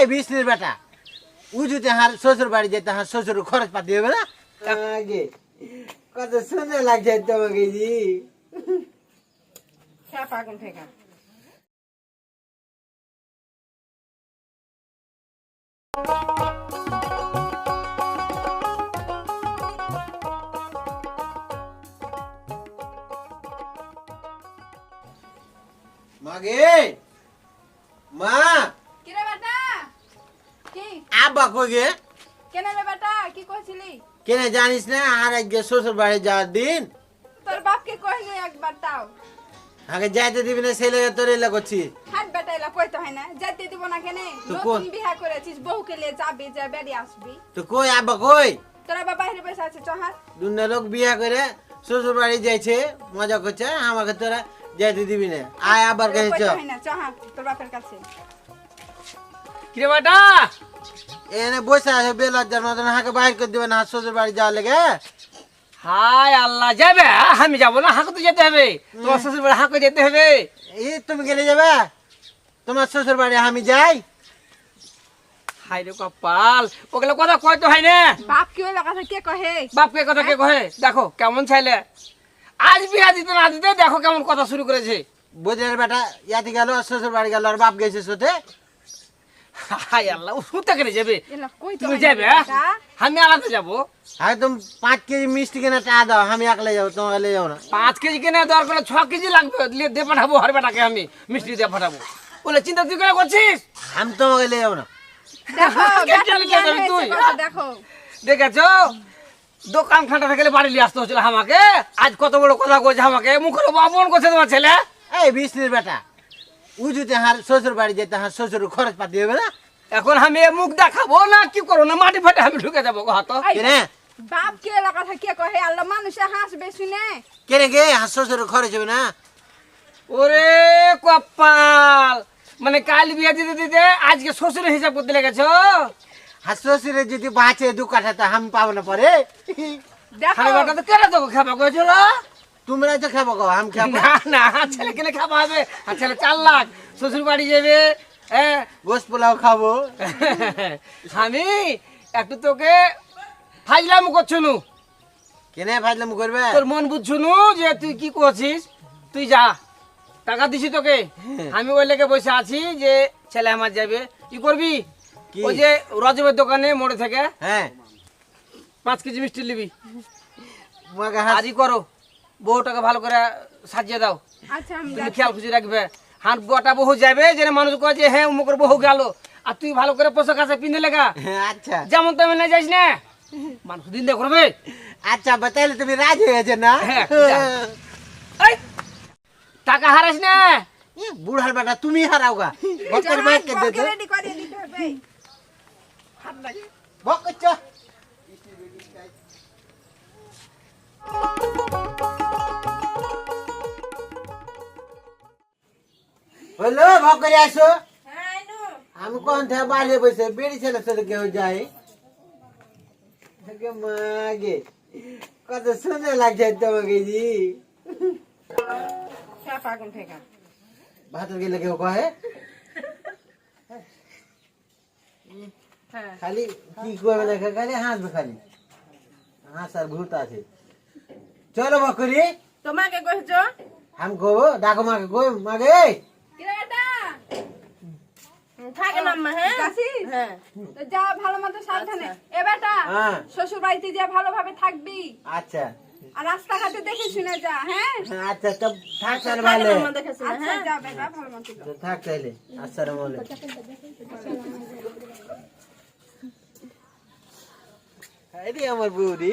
এই বিষ্ণুর বেটা। উজুতে হার শ্বশুর বাড়ি যেতে হার শ্বশুর খরচ পাতি হবে না? আগে কত সুন্দর লাগছে তোমাকে জি। খেপা থেকে মাগে মা আব্বা কই গে? কেন রে বেটা? কি কইছিলি? কেন জানিস না আর এক শ্বশুর বাড়ি যাওয়ার দিন। তোর বাপকে কইলি একবার তাও। আগে যাইতে দিবি না তোর এলা করছিস হাত বেটা এলা কইতে হয় না। যেতে দিব না কেনে? নতুন বিয়া করেছিস বউকে নিয়ে যাবি যে আসবি। তো কই আব্বা কই? তোরা বাবা বাইরে বসে আছে চহার দুনিয়া লোক বিয়া করে শ্বশুর বাড়ি যাইছে মজা করছে আমাকে তোরা যাইতে দিবি না। আয় আবার তোর বাপের কাছে। কিরে বেটা এনে বসে আছে মতন হাঁকে বাইর করে দিবে না শ্বশুর বাড়ি যাওয়ার লেগে হাই আল্লাহ যাবে? আমি যাব না হাঁকু তো যেতে হবে। তোমার শ্বশুর বাড়ি হাঁকু যেতে হবে। এই তুমি গেলে যাবে? তোমার শ্বশুর বাড়ি আমি যাই। হাই রে কপাল ওগুলো কথা কয়তো হয় না। বাপ কি কথা কে কহে? কথা কে কহে? দেখো কেমন চাইলে আজ বিয়া দিতে না দিতে দেখো কেমন কথা শুরু করেছে। বোঝের বেটা ইয়াতে গেল শ্বশুর বাড়ি গেল আর বাপ গেছে সাথে হাই আল্লাহ ও শুতে করে যাবে? তুমি যাবে আমি আলাদা যাব। আর তুমি পাঁচ কেজি মিষ্টি কিনে দাও আমি একলে যাব না। পাঁচ কেজি কিনে দরকার হলে ছ কেজি লাগবে? দিয়ে পাঠাবো হর বেটাকে আমি মিষ্টি দিয়ে পাঠাবো। বলে চিন্তা তুই করে করছিস? আমি তোমাকে লে যাব না। দেখো দেখেছ? দোকান খাটা থেকে বাড়ি নিয়ে আসতে হচ্ছিল আমাকে। আজ কত বড় কথা কইছে আমাকে মুখের অপমান করছে তোমার ছেলে। এই বিষ্ণুর বেটা। উজুতে হার শ্বশুর বাড়ি যেতে হার শ্বশুর খরচ পাতি হবে না? এখন আমি মুখ দেখাবো না কি করব না? মাটি ফাটে আমি ঢুকে যাব হাত। বাপ কে এলা কথা কে কহে আল্লাহ মানুষে হাসবে শুনে কেনে গে? হার শ্বশুর খরচ হবে না? ওরে কপাল! মানে কাল বিয়ে দিতে দিতে আজকে শ্বশুরের হিসাব করতে লেগেছো? হার শ্বশুরে যদি বাঁচে দু কাঠা তা আমি পাবো না পরে। দেখো। তো কেন তোকে খাবা কয়েছিল তোমরা তো খাব গো আমি খাব। না না ছেলে কিনে খাওয়া হবে আর ছেলে চার লাখ। শ্বশুর বাড়ি যাবে হ্যাঁ গোস পোলাও খাব। আমি একটু তোকে ফাইলাম করছুনু। কেনে ফাজলাম করবে? তোর মন বুঝছুনু যে তুই কি করছিস? তুই যা টাকা দিছি তোকে। আমি ওই লেগে বসে আছি যে ছেলে আমার যাবে। কি করবি? কি? ওই যে রজবের দোকানে মোড়ে থেকে হ্যাঁ। পাঁচ কেজি মিষ্টি নিবি। আজই করো। বউটাকে ভালো করে সাজিয়ে দাও। আচ্ছা তুমি খেয়াল খুশি রাখবে। হাত গোটা বহু যাবে যেন মানুষ কয় যে হ্যাঁ উমুকের বহু গেল। আর তুই ভালো করে পোশাক আছে পিঁধে লেগা। আচ্ছা। যেমন তেমন না যাইস না। মানুষ দিন দেখ করবে আচ্ছা বাতাইলে তুমি রাজি হয়েছে না? হ্যাঁ, যা। টাকা হারাস না। বুড়ার বেটা তুমি হারাও গা। বকের মাইকে দে। বউকে তো ready করে দিতে হবে। বক করছ হলো ভক করে আসো। হ্যাঁ। আমি কোন থেকে বাইরে বসে বেড়ি ছেলে সাথে কেউ যাই মাগে। কত সুন্দর লাগছে তোমাকে জি। ভাতের গেলে কেউ কহে হ্যাঁ। খালি কি করবে দেখে খালি হাসবে খালি। হাসার ভূত আছে। চলো বকরি তোমাকে কইছো? আমি কবো ডাকো মাকে কই মাগে? থাকে না হ্যাঁ? হ্যাঁ। তো যা ভালো মতো সাবধানে। এ বেটা হ্যাঁ। শ্বশুর বাড়িতে যা ভালোভাবে থাকবি। আচ্ছা। আর রাস্তাঘাটে দেখে শুনে যা হ্যাঁ? আচ্ছা তো থাক তাহলে ভালো। আচ্ছা যা বেটা ভালো মতো যা। তো থাক। তাহলে আসসালামু আলাইকুম। আরে আমার বৌদি।